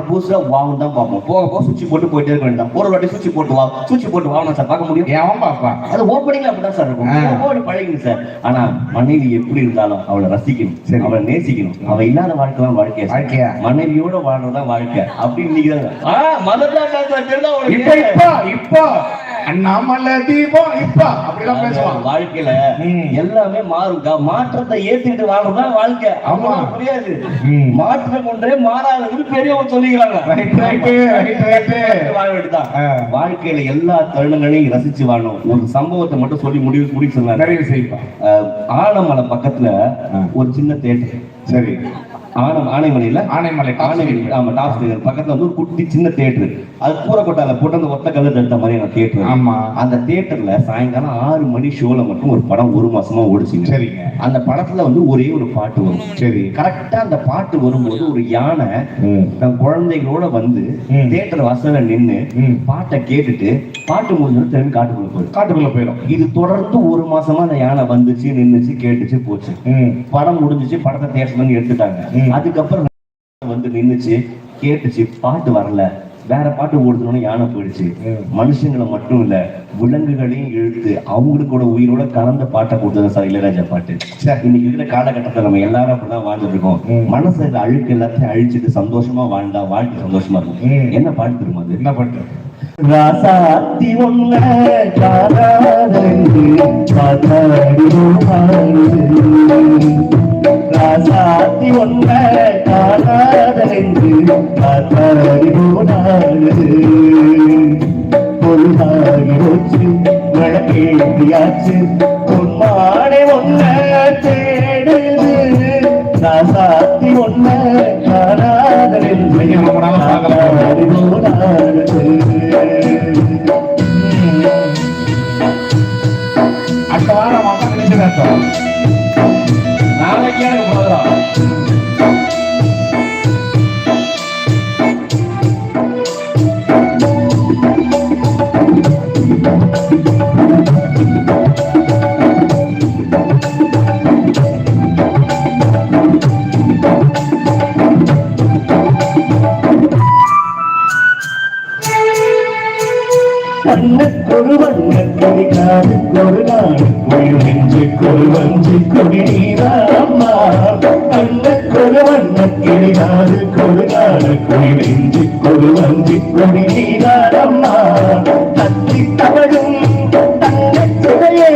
புதுசா வாங்க தான் பார்ப்போம். போக போக சுவிட்ச் போட்டு போயிட்டே இருக்க வேண்டாம் ஒரு வாட்டி சுவிட்ச் போட்டு வா சுவிட்ச் போட்டு வாங்க சார் பார்க்க முடியும்? எவன் பாப்பா அது ஓப்பனிங்ல அப்படிதான் சார் இருக்கும். ஓடி பழகுங்க சார் ஆனா மனைவி எப்படி இருந்தாலும் அவளை ரசிக்கணும். சரி. அவளை நேசிக்கணும். அவ இல்லாத வாழ்க்கை தான் வாழ்க்கையா சார். வாழ்க்கையா? மனைவியோட வாழ்றதுதான் வாழ்க்கை. அப்படி இன்னைக்கு தான் ஆ மதத்தான் இப்ப? இப்ப. அண்ணாமலை தீபம் இப்ப அப்படிலாம் பேசுவான் வாழ்க்கையில. எல்லாமே மாறும். மாற்றத்தை ஏத்துக்கிட்டு வாழ்றதுதான் வாழ்க்கை. ஆமா. புரியாது. மாற்றம் ஒன்றே மாறாதது பெரியவங்க சொல்லிக்கிறாங்க. வாழ. வாழ்க்கையில எல்லா தருணங்களையும் ரசிச்சு வாழணும். ஒரு சம்பவத்தை மட்டும் சொல்லி முடிவு முடிவு அஹ், ஆனமலை பக்கத்துல. ஒரு சின்ன தேட்டர். சரி. ஆனம் ஆனைமலையில ஆனைமலை ஆனைமலை speed. ஆமா டாப் ஸ்பீக்கர் பக்கத்துல வந்து ஒரு குட்டி சின்ன தேட்டர் அது கூறக்கொட்டால போட்டு அந்த ஒத்த கலர் எடுத்த மாதிரியான தேட்டர் ஆமா. அந்த தேட்டர்ல சாயங்காலம் ஆறு மணி ஷோல மட்டும் ஒரு படம் ஒரு மாசமா ஓடிச்சுங்க. சரிங்க. அந்த படத்துல வந்து ஒரே ஒரு பாட்டு வரும். சரி. கரெக்டா அந்த பாட்டு வரும்போது ஒரு யானை. தன் குழந்தைகளோட வந்து ம். தியேட்டர் வாசல்ல நின்னு. பாட்டை கேட்டுட்டு பாட்டு முடிஞ்சு திரும்பி காட்டுக்குள்ள போயிடும். காட்டுக்குள்ள போயிடும். இது தொடர்ந்து ஒரு மாசமா அந்த யானை வந்துச்சு நின்னுச்சு கேட்டுச்சு போச்சு. படம் முடிஞ்சுச்சு படத்தை தியேட்டர்ல இருந்து எடுத்துட்டாங்க. அதுக்கப்புறம் வந்து நின்றுச்சு கேட்டுச்சு பாட்டு வரல. வேற பாட்டு ஓடுதுன்னு யானை போயிடுச்சு. மனுஷங்களை மட்டும் இல்ல விலங்குகளையும் இழுத்து அவங்களுக்கு கூட உயிரோட கலந்த பாட்டை கொடுத்தது சார் இளையராஜா பாட்டு. இன்னைக்கு இருக்கிற காலகட்டத்துல நம்ம எல்லாரும் அப்படிதான் வாழ்ந்துட்டு இருக்கோம். மனசுல அழுக்கு எல்லாத்தையும் அழிச்சிட்டு சந்தோஷமா வாழ்ந்தா வாழ்க்கை சந்தோஷமா இருக்கும். என்ன பாட்டு தெரியுமா அது என்ன பண்ற ராசாத்தி ஒன்ன ராசாத்தி ஒன்ன ராசாத்தி ஒண்ணு. காராதலில் அடுத்த வாரம் அம்மா நினைச்சு நாளைக்கு எனக்கு வண்ணக்கொரு வண்ணக்கொடி காது கொரு நாடு மயிலென்று கொரு வஞ்சி கொடி நீராம்மா வண்ணக்கொரு வண்ணக்கிளி காது கொரு நாடு குயிலென்று கொரு வஞ்சி கொடி நீராம்மா தத்தி தவழும் தங்கத்துறையே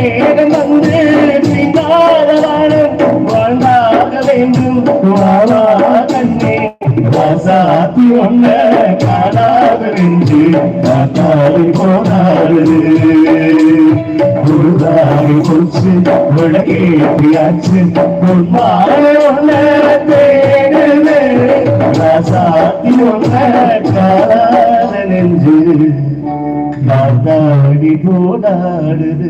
வெண்ணேகம் வந்து பின்னாதவனும் வாழ்ந்தாக வேண்டும். வாழா கண்ணே ராசாத்தி ஒன்ன காணாத நெஞ்சு காத்தாடி போனாரு. குருதாரி போச்சு விளக்கேற்றியாச்சு உன்மாலை ஒன்ன தேடுது ராசாத்தி ஒன்ன காணாத நெஞ்சு. காத்தாடி போனாடுது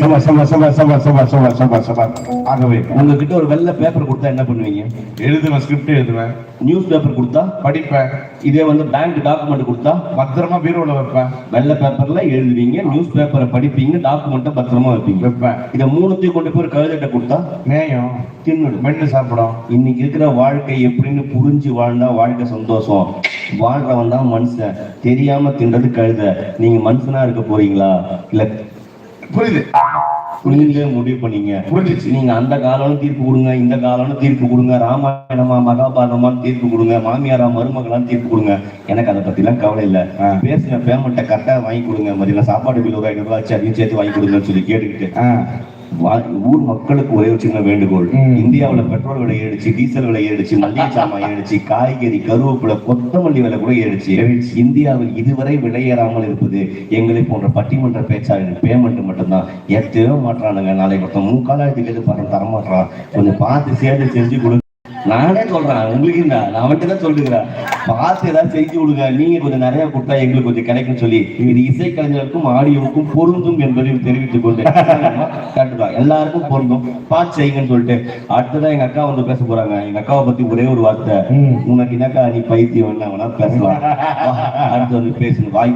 சபா சபா சபா சபா சபா சபா சபா சபா. ஆகவே உங்ககிட்ட ஒரு வெள்ளை பேப்பர் கொடுத்தா என்ன பண்ணுவீங்க? எழுதுவேன் ஸ்கிரிப்ட் எழுதுவேன். நியூஸ் பேப்பர் கொடுத்தா? படிப்பேன். இதே வந்து பேங்க் டாக்குமெண்ட் கொடுத்தா? பத்திரமா பீரோல வைப்பேன். வெள்ளை பேப்பர்ல எழுதுவீங்க நியூஸ் பேப்பரை படிப்பீங்க டாக்குமெண்ட்டை பத்திரமா வைப்பீங்க. வைப்பேன். இதை மூணுத்தையும் கொண்டு போய் ஒரு கழுதட்ட கொடுத்தா? நேயம். தின்னுடு. மென்னு சாப்பிடும். இன்னைக்கு இருக்கிற வாழ்க்கை எப்படின்னு புரிஞ்சு வாழ்ந்தா வாழ்க்கை சந்தோஷம். வாழ்றவன் தான் மனுஷன். தெரியாம தின்றது கழுத. நீங்க மனுஷனா இருக்க போறீங்களா? இல்ல புரியுது. நீங்களே முடிவு பண்ணீங்க. புரிஞ்சிச்சு. நீங்க அந்த காலம்னு தீர்ப்பு கொடுங்க இந்த காலம்னு தீர்ப்பு கொடுங்க ராமாயணமா மகாபாரதமான்னு தீர்ப்பு கொடுங்க மாமியாரா மருமகளான்னு தீர்ப்பு கொடுங்க. எனக்கு அதை பத்தி எல்லாம் கவலை இல்ல. பேசுன பேமெண்ட்டை கரெக்டா வாங்கி கொடுங்க. மதியம் சாப்பாடு பில் ஒரு ஐநூறு ரூபாய் ஆச்சு அதையும் சேர்த்து வாங்கி கொடுங்கன்னு சொல்லி கேட்டுக்கிட்டு. ஊர் மக்களுக்கு ஒரே ஒரு சின்ன வேண்டுகோள். இந்தியாவுல பெட்ரோல் விலை ஏறிடுச்சு டீசல் விலை ஏறிடுச்சு மல்லிகை சாமான் ஏறிடுச்சு காய்கறி கருவேப்பிலை கொத்தமல்லி விலை கூட ஏறிடுச்சு. இந்தியாவில் இதுவரை விலையேறாமல் இருப்பது எங்களை போன்ற பட்டிமன்ற பேச்சாளர்கள் பேமெண்ட் மட்டும்தான். எத்தனையோ மாற்றானுங்க. நாளைக்கு ஒருத்தன் மூக்காலாயிரத்துக்கு எது பணம் தரமாட்டான் கொஞ்சம் பார்த்து சேர்த்து செஞ்சு கொடு. நானே சொல்றேன். உங்களுக்கு என்ன நான் அவன்கிட்ட தான் சொல்லுகிறேன். பார்த்து ஏதாவது செஞ்சு கொடுங்க நீங்க கொஞ்சம் நிறைய கொடுத்தா எங்களுக்கு கொஞ்சம் கிடைக்கும் சொல்லி இது இசைக்கலைஞருக்கும் ஆடியோவுக்கும் பொருந்தும் என்பதையும் தெரிவித்துக் கொண்டு. கட்டுதா எல்லாருக்கும் பொருந்தும். பார்த்து செய்யுங்கன்னு சொல்லிட்டு. அடுத்ததான் எங்க அக்கா வந்து பேச போறாங்க. எங்க அக்காவை பத்தி ஒரே ஒரு வார்த்தை. உனக்கு என்னக்கா நீ பைத்தியம் என்ன? வேணா பேசலாம். அடுத்து வந்து பேசணும். வாய்